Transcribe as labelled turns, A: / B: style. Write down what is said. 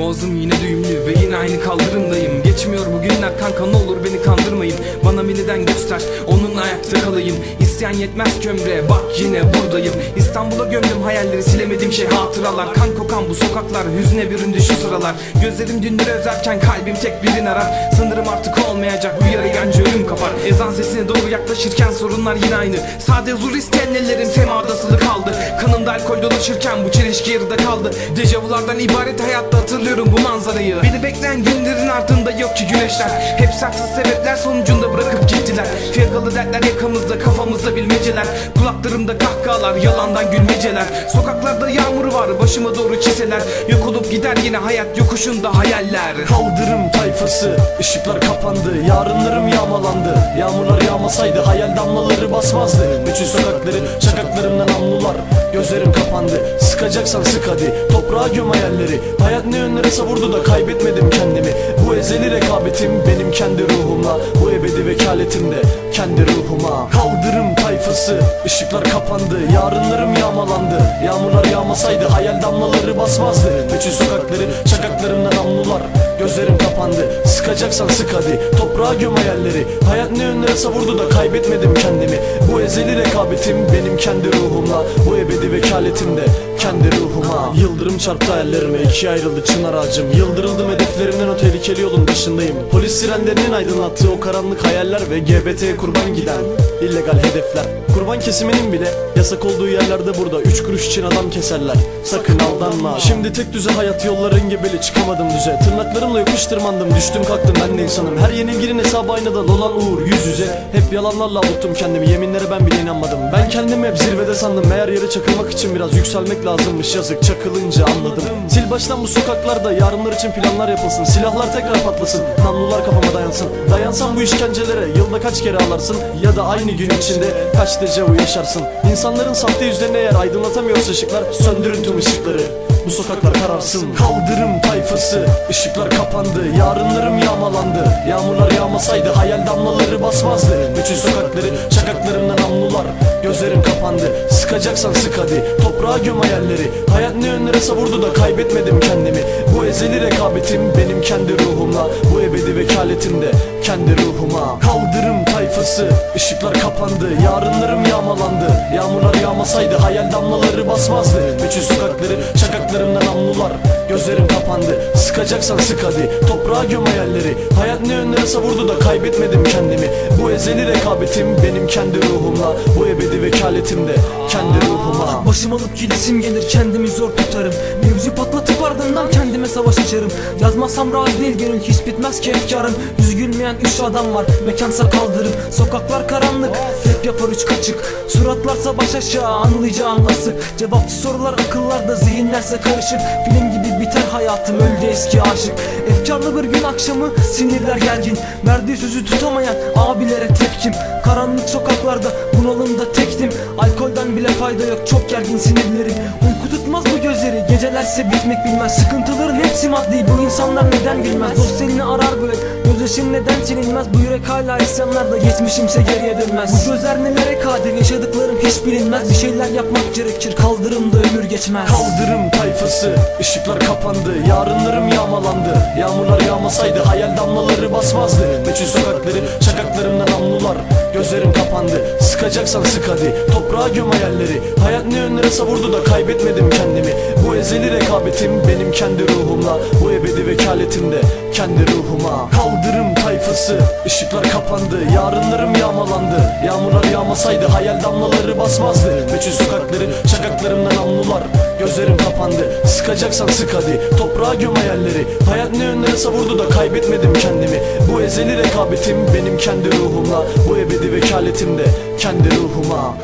A: Boğazım yine düğümlü ve yine aynı kaldırımdayım. Geçmiyor bu günler kanka ne olur beni kandırmayın. Bana miniden göster onunla ayakta kalayım. İsteyen yetmez kömre bak yine buradayım. İstanbul'a gömdüm hayalleri silemedim şey hatıralar. Kan kokan bu sokaklar hüzne büründü şu sıralar. Gözlerim dünleri özerken kalbim tek birini arar. Sanırım artık olmayacak bu yarayı anca ölüm kapar. Ezan sesine doğru yaklaşırken sorunlar yine aynı. Sade huzur isteyen ellerin semada kaldı Kanımda alkol dolaşırken bu çelişki yarıda kaldı. Dejavulardan ibaret hayatta hatırlıyorum bu manzarayı. Beni bekleyen günlerin ardında yok ki güneşler. Hep saksız sebepler sonucunda bırakıp gittiler. Fiyakalı dertler yakamızda kafamızda bilmeceler. Kulaklarımda kahkahalar yalandan gülmeceler. Sokaklarda yağmur var başıma doğru çiseler Yok olup gider yine hayat yokuşunda hayaller.
B: Kaldırım tayfası ışıklar kapandı. Yarınlarım yağmalandı. Yağmurlar yağmasaydı hayal damlaları basmazdı. Bütün sokakları şakaklarımdan namlular Gözlerim kapandı. Sıkacaksan sık hadi. Toprağa göm hayalleri. Hayat ne yönlere savurdu da kaybetmedim kendimi. Bu ezeli rekabetim benim kendi ruhumla. Bu ebedi vekaletim de kendi ruhuma. Kaldırım tayfası. Işıklar kapandı. Yarınlarım yağmalandı. Yağmurlar yağmasaydı hayal damlaları basmazdı. Bütün sokakları şakaklarımdan namlular. Gözlerim kapandı. Sıkacaksan sık hadi. Toprağa göm hayalleri. Hayat ne yönlere savurdu da kaybetmedim kendimi ezeli rekabetim benim kendi ruhumla. Bu ebedi vekaletim de kendi ruhuma. Yıldırım çarptı hayallerime ikiye ayrıldı çınar ağacım. Yıldırıldım hedeflerimden o tehlikeli yolun dışındayım Polis sirenlerinin aydınlattığı o karanlık hayaller Ve GBT'ye kurban giden illegal hedefler. Kurban kesiminin bile yasak olduğu yerlerde burada Üç kuruş için adam keserler. Sakın aldanma. Şimdi tek düze hayat yolların gebeli çıkamadım düze. Tırnaklarımla yokuş tırmandım düştüm kalktım ben de insanım. Her yenilginin hesabı aynadan olan uğur yüz yüze. Hep yalanlarla avuttum kendimi yeminlere ben bile inanmadım. Ben kendimi hep zirvede sandım. Meğer yere çakılmak için biraz yükselmek lazımmış. Yazık Çakılınca anladım. Sil baştan bu sokaklarda yarınlar için planlar yapılsın. Silahlar tekrar patlasın. Namlular kafama dayansın. Dayansan bu işkencelere yılda kaç kere ağlarsın? Ya da aynı gün içinde kaç dejavu yaşarsın? İnsanların sahte yüzlerine eğer aydınlatamıyorsa ışıklar Söndürün tüm ışıkları bu sokaklar kararsın. Kaldırım tayfası. Işıklar kapandı. Yarınlarım yağmalandı. Yağmurlar yağmasaydı hayal damlaları basmazdı. Bütün sokakları şakaklarımdan namlular. Gözlerim kapandı. Sıkacaksan sık hadi. Toprağa göm hayalleri. Hayat ne yönlere savurdu da kaybetmedim kendimi. Bu ezeli rekabetim benim kendi ruhumla. Bu ebedi vekaletim de kendi ruhuma. Kaldırım tayfası. Işıklar kapandı. Yarınlarım yağmalandı. Yağmurlar yağmasaydı hayal damlaları basmazdı. Bütün sokakları şakaklarımdan namlular. Gözlerim kapandı. Sıkacaksan sık hadi. Toprağa göm hayalleri. Hayat ne yönlere savurdu da kaybetmedim kendimi. Bu ezeli rekabetim benim kendi ruhumla. Bu ebedi vekaletim de kendi ruhuma
C: Başım alıp gidesim gelir kendimi zor tutarım. Mevzu patlatıp ardından kendime savaş açarım. Yazmazsam razı değil gönül hiç bitmez ki efkarım Yüz üç adam var mekansa kaldırım. Sokaklar karanlık hep yapar üç kaçık. Suratlarsa baş aşağı anlayacağım nasıl Cevapsız sorular akıllarda zihinlerse karışık. Film gibi biter hayatım öldü eski aşık. Efkarlı bir gün akşamı sinirler gergin. Verdiği sözü tutamayan abilere tepkim. Karanlık sokaklarda bunalımda tektim. Alkolden bile fayda yok çok gergin sinirlerim. Uyku tutmaz bu gözleri gecelerse bitmek bilmez. Sıkıntıların hepsi maddi bu insanlar neden gülmez? Dost elini arar böyle gözyaşın neden silinmez. Bu yürek hala isyanlarda geçmişimse geriye dönmez. Bu gözler nelere kadir? Yaşadıklarım hiç bilinmez. Bir şeyler yapmak gerekir. Kaldırımda ömür geçmez.
B: Kaldırım tayfası. Işıklar kapandı. Yarınlarım yağmalandı. Yağmurlar yağmasaydı hayal damlaları basmazdı. Bütün sokakları şakaklarımdan namlular. Gözlerim kapandı. Sıkacaksan sık hadi. Toprağa göm hayalleri. Hayat ne yönlere savurdu da kaybetmedim kendimi. Bu ezeli rekabetim benim kendi ruhumla. Bu ebedi vekaletim de kendi ruhuma. Kaldırım tayfası ışıklar kapandı Yarınlarım yağmalandı. Yağmurlar yağmasaydı hayal damlaları basmazdı. Bütün sokakları şakaklarımdan namlular Gözlerim kapandı. Sıkacaksan sık hadi Toprağa göm hayalleri. Hayat ne yönlere savurdu da kaybetmedim kendimi. Bu ezeli rekabetim benim kendi ruhumla. Bu ebedi vekaletim de kendi ruhuma